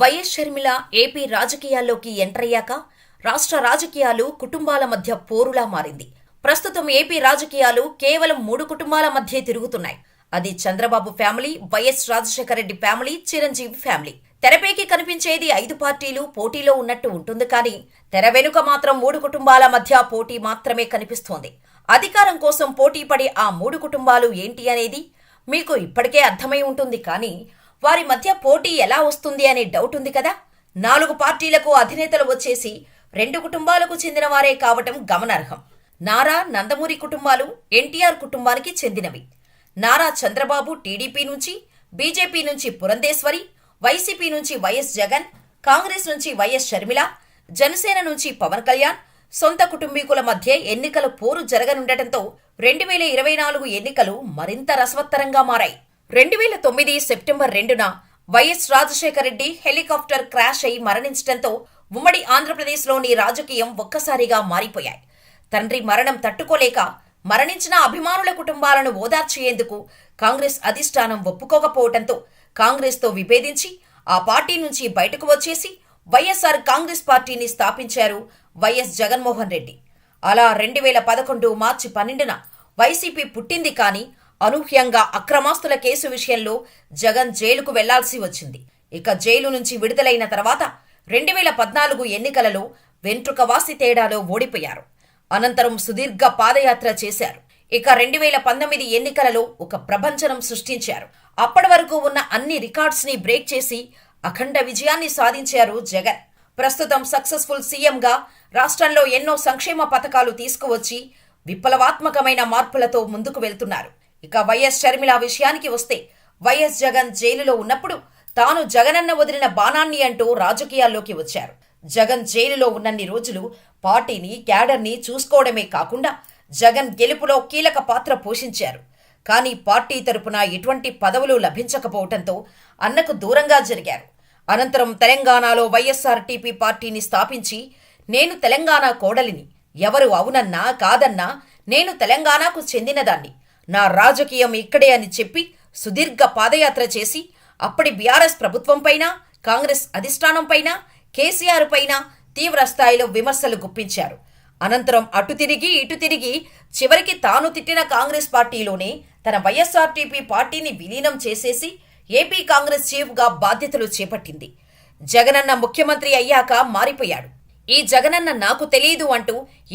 YS Sharmila AP రాజకీయాల్లోకి enter అయ్యాక రాష్ట్ర రాజకీయాలు కుటుంబాల మధ్య పోరులా మారింది. ప్రస్తుతం ఏపీ రాజకీయాలు కేవలం మూడు కుటుంబాల మధ్యే తిరుగుతున్నాయి. అది Chandrababu family YS Rajasekhara Reddy family Chiranjeevi family. తెరపైకి కనిపించేది ఐదు పార్టీలు పోటీలో ఉన్నట్టు ఉంటుంది కానీ తెర వెనుక మాత్రం మూడు కుటుంబాల మధ్య పోటీ మాత్రమే కనిపిస్తోంది. అధికారం కోసం పోటీ పడే ఆ మూడు కుటుంబాలు ఏంటి అనేది మీకు ఇప్పటికే అర్థమై ఉంటుంది కానీ వారి మధ్య పోటీ ఎలా వస్తుంది అనే డౌట్ ఉంది కదా? నాలుగు పార్టీలకు అధినేతలు వచ్చేసి రెండు కుటుంబాలకు చెందిన వారే కావటం గమనార్హం. నారా నందమూరి కుటుంబాలు ఎన్టీఆర్ కుటుంబానికి చెందినవి. నారా చంద్రబాబు టీడీపీ నుంచి బీజేపీ నుంచి పురంధేశ్వరి వైసీపీ నుంచి వైఎస్ జగన్ కాంగ్రెస్ నుంచి వైఎస్ షర్మిల జనసేన నుంచి పవన్ కళ్యాణ్ సొంత కుటుంబీకుల మధ్య ఎన్నికల పోరు జరగనుండటంతో రెండు వేల ఇరవై నాలుగు ఎన్నికలు మరింత రసవత్తరంగా మారాయి. రెండు వేల తొమ్మిది సెప్టెంబర్ రెండున YS Rajasekhara Reddy helicopter crash అయి మరణించడంతో ఉమ్మడి ఆంధ్రప్రదేశ్లోని రాజకీయం ఒక్కసారిగా మారిపోయాయి. తండ్రి మరణం తట్టుకోలేక మరణించిన అభిమానుల కుటుంబాలను ఓదార్చేందుకు కాంగ్రెస్ అధిష్టానం ఒప్పుకోకపోవడంతో కాంగ్రెస్తో విభేదించి ఆ పార్టీ నుంచి బయటకు వచ్చేసి వైఎస్ఆర్ కాంగ్రెస్ పార్టీని స్థాపించారు వైఎస్ జగన్మోహన్ రెడ్డి. అలా రెండు వేల పదకొండు మార్చి పన్నెండున వైసీపీ పుట్టింది కానీ అనూహ్యంగా అక్రమాస్తుల కేసు విషయంలో జగన్ జైలుకు వెళ్ళాల్సి వచ్చింది. ఇక జైలు నుంచి విడుదలైన తర్వాత రెండు వేల పద్నాలుగు ఎన్నికలలో వెంట్రుకవాసి తేడాలో ఓడిపోయారు. అనంతరం సుదీర్ఘ పాదయాత్ర చేశారు. ఇక రెండు వేల పంతొమ్మిది ఎన్నికలలో ఒక ప్రభంచనం సృష్టించారు. అప్పటి వరకు ఉన్న అన్ని రికార్డ్స్ని బ్రేక్ చేసి అఖండ విజయాన్ని సాధించారు జగన్. ప్రస్తుతం సక్సెస్ఫుల్ సీఎంగా రాష్ట్రంలో ఎన్నో సంక్షేమ పథకాలు తీసుకువచ్చి విప్లవాత్మకమైన మార్పులతో ముందుకు వెళ్తున్నారు. ఇక వైఎస్ షర్మిల విషయానికి వస్తే వైఎస్ జగన్ జైలులో ఉన్నప్పుడు తాను జగనన్న వదిలిన బాణాన్ని అంటూ రాజకీయాల్లోకి వచ్చారు. జగన్ జైలులో ఉన్నన్ని రోజులు పార్టీని క్యాడర్ని చూసుకోవడమే కాకుండా జగన్ గెలుపులో కీలక పాత్ర పోషించారు. కానీ పార్టీ తరపున ఎటువంటి పదవులు లభించకపోవడంతో అన్నకు దూరంగా జరిగారు. అనంతరం తెలంగాణలో వైఎస్ఆర్టీపీ పార్టీని స్థాపించి నేను తెలంగాణ కోడలిని ఎవరు అవునన్నా కాదన్నా నేను తెలంగాణకు చెందినదాన్ని నా రాజకీయం ఇక్కడే అని చెప్పి సుదీర్ఘ పాదయాత్ర చేసి అప్పటి బీఆర్ఎస్ ప్రభుత్వంపైన కాంగ్రెస్ అధిష్టానంపైన కేసీఆర్ పైన తీవ్ర స్థాయిలో విమర్శలు గుప్పించారు. అనంతరం అటు తిరిగి ఇటు తిరిగి చివరికి తాను తిట్టిన కాంగ్రెస్ పార్టీలోనే తన వైఎస్ఆర్టీపీ పార్టీని విలీనం చేసేసి ఏపీ కాంగ్రెస్ చీఫ్గా బాధ్యతలు చేపట్టింది. జగనన్న ముఖ్యమంత్రి అయ్యాక మారిపోయాడు. ఈ జగనన్న నాకు తెలియదు అంటూ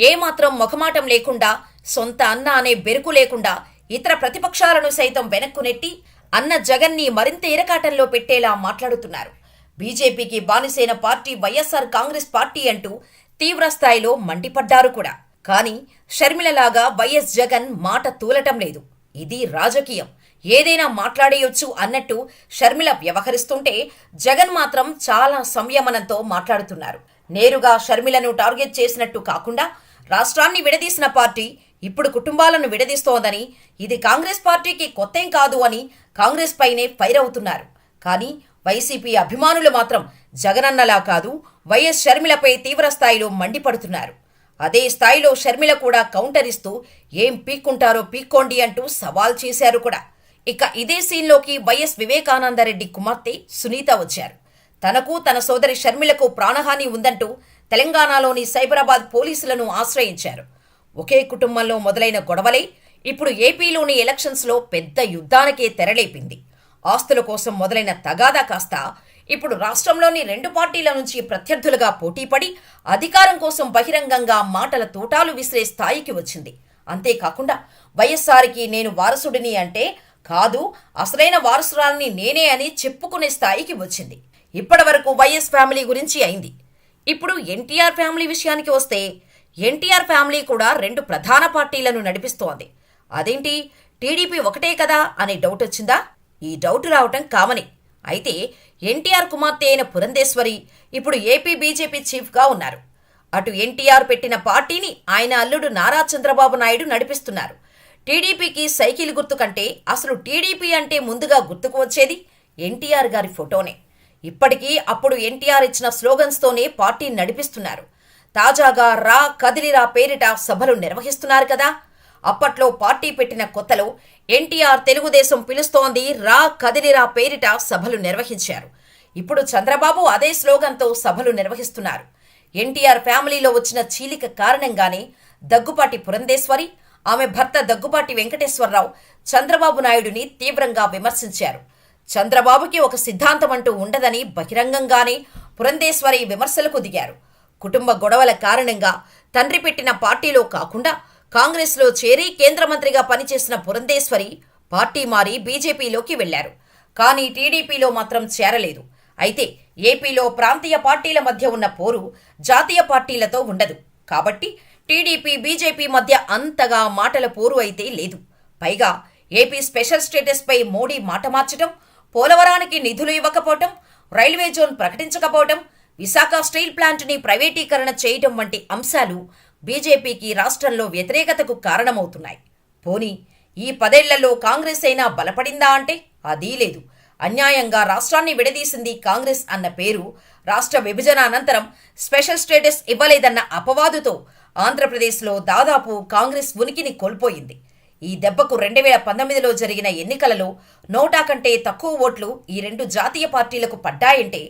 ఏమాత్రం ముఖమాటం లేకుండా సొంత అన్న అనే బెరుకు లేకుండా ఇతర ప్రతిపక్షాలను సైతం వెనక్కు నెట్టి అన్న జగన్ని మరింత ఇరకాటంలో పెట్టేలా మాట్లాడుతున్నారు. బీజేపీకి బానిసైన పార్టీ వైఎస్ఆర్ కాంగ్రెస్ పార్టీ అంటూ తీవ్ర స్థాయిలో మండిపడ్డారు కూడా. కానీ షర్మిలలాగా వైఎస్ జగన్ మాట తూలటం లేదు. ఇది రాజకీయం. ఏదైనా మాట్లాడేయొచ్చు అన్నట్టు షర్మిల వ్యవహరిస్తుంటే జగన్ మాత్రం చాలా సంయమనంతో మాట్లాడుతున్నారు. నేరుగా షర్మిలను టార్గెట్ చేసినట్టు కాకుండా రాష్ట్రాన్ని విడదీసిన పార్టీ ఇప్పుడు కుటుంబాలను విడదీస్తోందని ఇది కాంగ్రెస్ పార్టీకి కొత్తేం కాదు అని కాంగ్రెస్ పైనే ఫైర్ అవుతున్నారు. కానీ వైసీపీ అభిమానులు మాత్రం జగనన్నలా కాదు వైఎస్ షర్మిలపై తీవ్ర స్థాయిలో మండిపడుతున్నారు. అదే స్థాయిలో షర్మిల కూడా కౌంటర్ ఇస్తూ ఏం పీక్కుంటారో పీక్కోండి అంటూ సవాల్ చేశారు కూడా. ఇక ఇదే సీన్లోకి వైఎస్ వివేకానందరెడ్డి కుమార్తె సునీత వచ్చారు. తనకు తన సోదరి షర్మిలకు ప్రాణహాని ఉందంటూ తెలంగాణలోని సైబరాబాద్ పోలీసులను ఆశ్రయించారు. ఒకే కుటుంబంలో మొదలైన గొడవలే ఇప్పుడు ఏపీలోని ఎలక్షన్స్లో పెద్ద యుద్ధానికే తెరలేపింది. ఆస్తుల కోసం మొదలైన తగాదా కాస్త ఇప్పుడు రాష్ట్రంలోని రెండు పార్టీల నుంచి ప్రత్యర్థులుగా పోటీపడి అధికారం కోసం బహిరంగంగా మాటల తూటాలు విసిరే స్థాయికి వచ్చింది. అంతేకాకుండా వైఎస్ఆర్కి నేను వారసుడిని అంటే కాదు అసలైన వారసురాలని నేనే అని చెప్పుకునే స్థాయికి వచ్చింది. ఇప్పటి వరకు వైఎస్ ఫ్యామిలీ గురించి అయింది. ఇప్పుడు ఎన్టీఆర్ ఫ్యామిలీ విషయానికి వస్తే ఎన్టీఆర్ ఫ్యామిలీ కూడా రెండు ప్రధాన పార్టీలను నడిపిస్తోంది. అదేంటి? టీడీపీ ఒకటే కదా అనే డౌట్ వచ్చిందా? ఈ డౌట్ రావటం కామనే. అయితే ఎన్టీఆర్ కుమార్తె అయిన పురంధేశ్వరి ఇప్పుడు ఏపీ బీజేపీ చీఫ్గా ఉన్నారు. అటు ఎన్టీఆర్ పెట్టిన పార్టీని ఆయన అల్లుడు నారా చంద్రబాబు నాయుడు నడిపిస్తున్నారు. టీడీపీకి సైకిల్ గుర్తు కంటే అసలు టీడీపీ అంటే ముందుగా గుర్తుకు వచ్చేది ఎన్టీఆర్ గారి ఫోటోనే. ఇప్పటికీ అప్పుడు ఎన్టీఆర్ ఇచ్చిన స్లోగన్స్తోనే పార్టీని నడిపిస్తున్నారు. తాజాగా రా కదిలిరా పేరిట సభలు నిర్వహిస్తున్నారు కదా. అప్పట్లో పార్టీ పెట్టిన కొత్తలో ఎన్టీఆర్ తెలుగుదేశం పిలుస్తోంది రా కదిలిరా పేరిట సభలు నిర్వహించారు. ఇప్పుడు చంద్రబాబు అదే స్లోగన్తో సభలు నిర్వహిస్తున్నారు. ఎన్టీఆర్ ఫ్యామిలీలో వచ్చిన చీలిక కారణంగానే దగ్గుపాటి పురంధేశ్వరి ఆమె భర్త దగ్గుపాటి వెంకటేశ్వరరావు చంద్రబాబు నాయుడుని తీవ్రంగా విమర్శించారు. చంద్రబాబుకి ఒక సిద్ధాంతం అంటూ ఉండదని బహిరంగంగానే పురంధేశ్వరి విమర్శలకు దిగారు. కుటుంబ గొడవల కారణంగా తండ్రి పెట్టిన పార్టీలో కాకుండా కాంగ్రెస్లో చేరి కేంద్ర మంత్రిగా పనిచేసిన పురంధేశ్వరి పార్టీ మారి బీజేపీలోకి వెళ్ళారు. కానీ టీడీపీలో మాత్రం చేరలేదు. అయితే ఏపీలో ప్రాంతీయ పార్టీల మధ్య ఉన్న పోరు జాతీయ పార్టీలతో ఉండదు. కాబట్టి టీడీపీ బీజేపీ మధ్య అంతగా మాటల పోరు అయితే లేదు. పైగా ఏపీ స్పెషల్ స్టేటస్పై మోడీ మాట మార్చడం పోలవరానికి నిధులు ఇవ్వకపోవటం రైల్వే జోన్ ప్రకటించకపోవటం విశాఖ స్టీల్ ప్లాంట్ని ప్రైవేటీకరణ చేయటం వంటి అంశాలు బీజేపీకి రాష్ట్రంలో వ్యతిరేకతకు కారణమవుతున్నాయి. పోనీ ఈ పదేళ్ళలో కాంగ్రెస్ అయినా బలపడిందా అంటే అదీ లేదు. అన్యాయంగా రాష్ట్రాన్ని విడదీసింది కాంగ్రెస్ అన్న పేరు రాష్ట్ర విభజన అనంతరం స్పెషల్ స్టేటస్ ఇవ్వలేదన్న అపవాదుతో ఆంధ్రప్రదేశ్లో దాదాపు కాంగ్రెస్ ఉనికిని కోల్పోయింది. ఈ దెబ్బకు రెండు వేల పంతొమ్మిదిలో జరిగిన ఎన్నికలలో నోటా కంటే తక్కువ ఓట్లు ఈ రెండు జాతీయ పార్టీలకు పడ్డాయంటే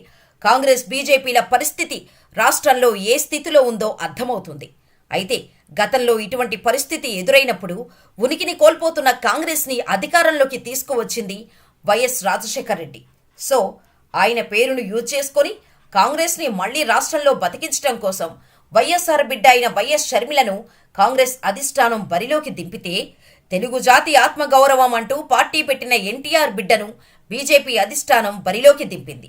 కాంగ్రెస్ బీజేపీల పరిస్థితి రాష్ట్రంలో ఏ స్థితిలో ఉందో అర్థమవుతుంది. అయితే గతంలో ఇటువంటి పరిస్థితి ఎదురైనప్పుడు ఉనికిని కోల్పోతున్న కాంగ్రెస్ని అధికారంలోకి తీసుకువచ్చింది వైఎస్ రాజశేఖర రెడ్డి. సో ఆయన పేరును యూజ్ చేసుకొని కాంగ్రెస్ని మళ్ళీ రాష్ట్రంలో బతికించడం కోసం వైఎస్ఆర్ బిడ్డ అయిన వైఎస్ షర్మిలను కాంగ్రెస్ అధిష్టానం బరిలోకి దింపితే తెలుగు జాతి ఆత్మగౌరవం అంటూ పార్టీ పెట్టిన ఎన్టీఆర్ బిడ్డను బీజేపీ అధిష్టానం బరిలోకి దింపింది.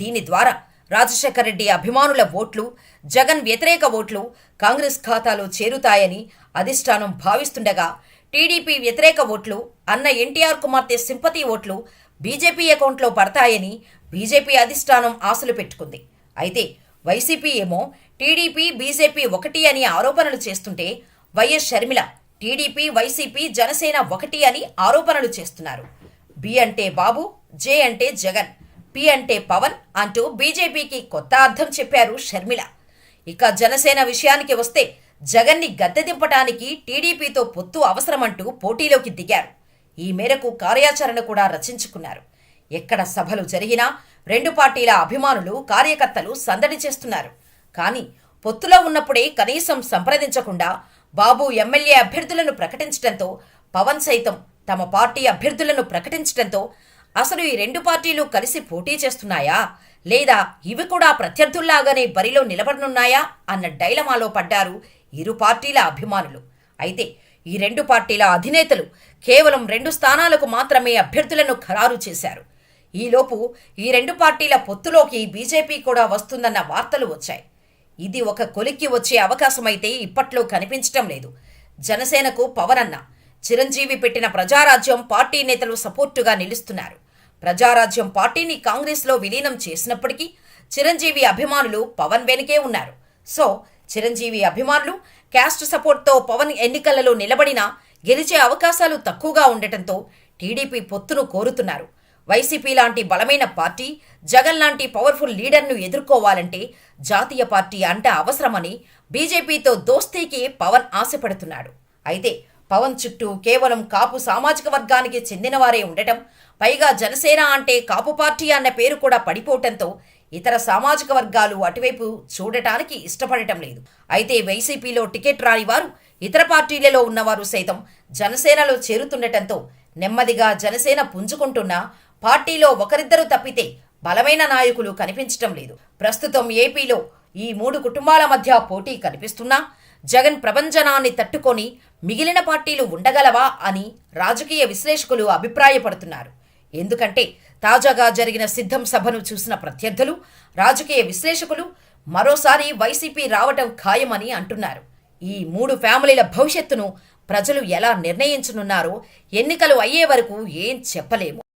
దీని ద్వారా రాజశేఖర రెడ్డి అభిమానుల ఓట్లు జగన్ వ్యతిరేక ఓట్లు కాంగ్రెస్ ఖాతాలో చేరుతాయని అధిష్టానం భావిస్తుండగా టీడీపీ వ్యతిరేక ఓట్లు అన్న ఎన్టీఆర్ కుమార్తె సింపతి ఓట్లు బీజేపీ అకౌంట్లో పడతాయని బీజేపీ అధిష్టానం ఆశలు పెట్టుకుంది. అయితే వైసీపీ ఏమో టీడీపీ బీజేపీ ఒకటి అని ఆరోపణలు చేస్తుంటే YS Sharmila TDP YCP Janasena ఒకటి అని ఆరోపణలు చేస్తున్నారు. బి అంటే బాబు జే అంటే జగన్. పి అంటే పవన్ అంటూ బీజేపీకి కొత్త అర్థం చెప్పారు షర్మిల. ఇక జనసేన విషయానికి వస్తే జగన్ని గద్దె దింపటానికి టీడీపీతో పొత్తు అవసరమంటూ పోటీలోకి దిగారు. ఈ మేరకు కార్యాచరణ కూడా రచించుకున్నారు. ఎక్కడ సభలు జరిగినా రెండు పార్టీల అభిమానులు కార్యకర్తలు సందడి చేస్తున్నారు. కానీ పొత్తులో ఉన్నప్పుడే కనీసం సంప్రదించకుండా బాబు ఎమ్మెల్యే అభ్యర్థులను ప్రకటించడంతో పవన్ సైతం తమ పార్టీ అభ్యర్థులను ప్రకటించడంతో అసలు ఈ రెండు పార్టీలు కలిసి పోటీ చేస్తున్నాయా? లేదా ఇవి కూడా ప్రత్యర్థుల్లాగానే బరిలో నిలబడనున్నాయా? అన్న డైలమాలో పడ్డారు ఇరు పార్టీల అభిమానులు. అయితే ఈ రెండు పార్టీల అధినేతలు కేవలం రెండు స్థానాలకు మాత్రమే అభ్యర్థులను ఖరారు చేశారు. ఈలోపు ఈ రెండు పార్టీల పొత్తులోకి బీజేపీ కూడా వస్తుందన్న వార్తలు వచ్చాయి. ఇది ఒక కొలిక్కి వచ్చే అవకాశమైతే ఇప్పట్లో కనిపించటం లేదు. జనసేనకు పవన్ అన్న చిరంజీవి పెట్టిన ప్రజారాజ్యం పార్టీ నేతలు సపోర్టుగా నిలుస్తున్నారు. ప్రజారాజ్యం పార్టీని కాంగ్రెస్లో విలీనం చేసినప్పటికీ చిరంజీవి అభిమానులు పవన్ వెనుకే ఉన్నారు. సో చిరంజీవి అభిమానులు క్యాస్ట్ సపోర్ట్తో పవన్ ఎన్నికలలో నిలబడినా గెలిచే అవకాశాలు తక్కువగా ఉండటంతో టీడీపీ పొత్తును కోరుతున్నారు. వైసీపీ లాంటి బలమైన పార్టీ జగన్ లాంటి పవర్ఫుల్ లీడర్ను ఎదుర్కోవాలంటే జాతీయ పార్టీ అంట అవసరమని బీజేపీతో దోస్తీకి పవన్ ఆశపడుతున్నాడు. అయితే పవన్ చుట్టూ కేవలం కాపు సామాజిక వర్గానికి చెందినవారే ఉండటం పైగా జనసేన అంటే కాపు పార్టీ అన్న పేరు కూడా పడిపోవటంతో ఇతర సామాజిక వర్గాలు అటువైపు చూడటానికి ఇష్టపడటం లేదు. అయితే వైసీపీలో టికెట్ రాని వారు ఇతర పార్టీలలో ఉన్నవారు సైతం జనసేనలో చేరుతుండటంతో నెమ్మదిగా జనసేన పుంజుకుంటున్నా పార్టీలో ఒకరిద్దరు తప్పితే బలమైన నాయకులు కనిపించటం లేదు. ప్రస్తుతం ఏపీలో ఈ మూడు కుటుంబాల మధ్య పోటీ కనిపిస్తున్నా జగన్ ప్రభంజనాన్ని తట్టుకొని మిగిలిన పార్టీలు ఉండగలవా అని రాజకీయ విశ్లేషకులు అభిప్రాయపడుతున్నారు. ఎందుకంటే తాజాగా జరిగిన సిద్ధం సభను చూసిన ప్రత్యర్థులు రాజకీయ విశ్లేషకులు మరోసారి వైసీపీ రావటం ఖాయమని అంటున్నారు. ఈ మూడు ఫ్యామిలీల భవిష్యత్తును ప్రజలు ఎలా నిర్ణయించనున్నారో ఎన్నికలు అయ్యే వరకు ఏం చెప్పలేము.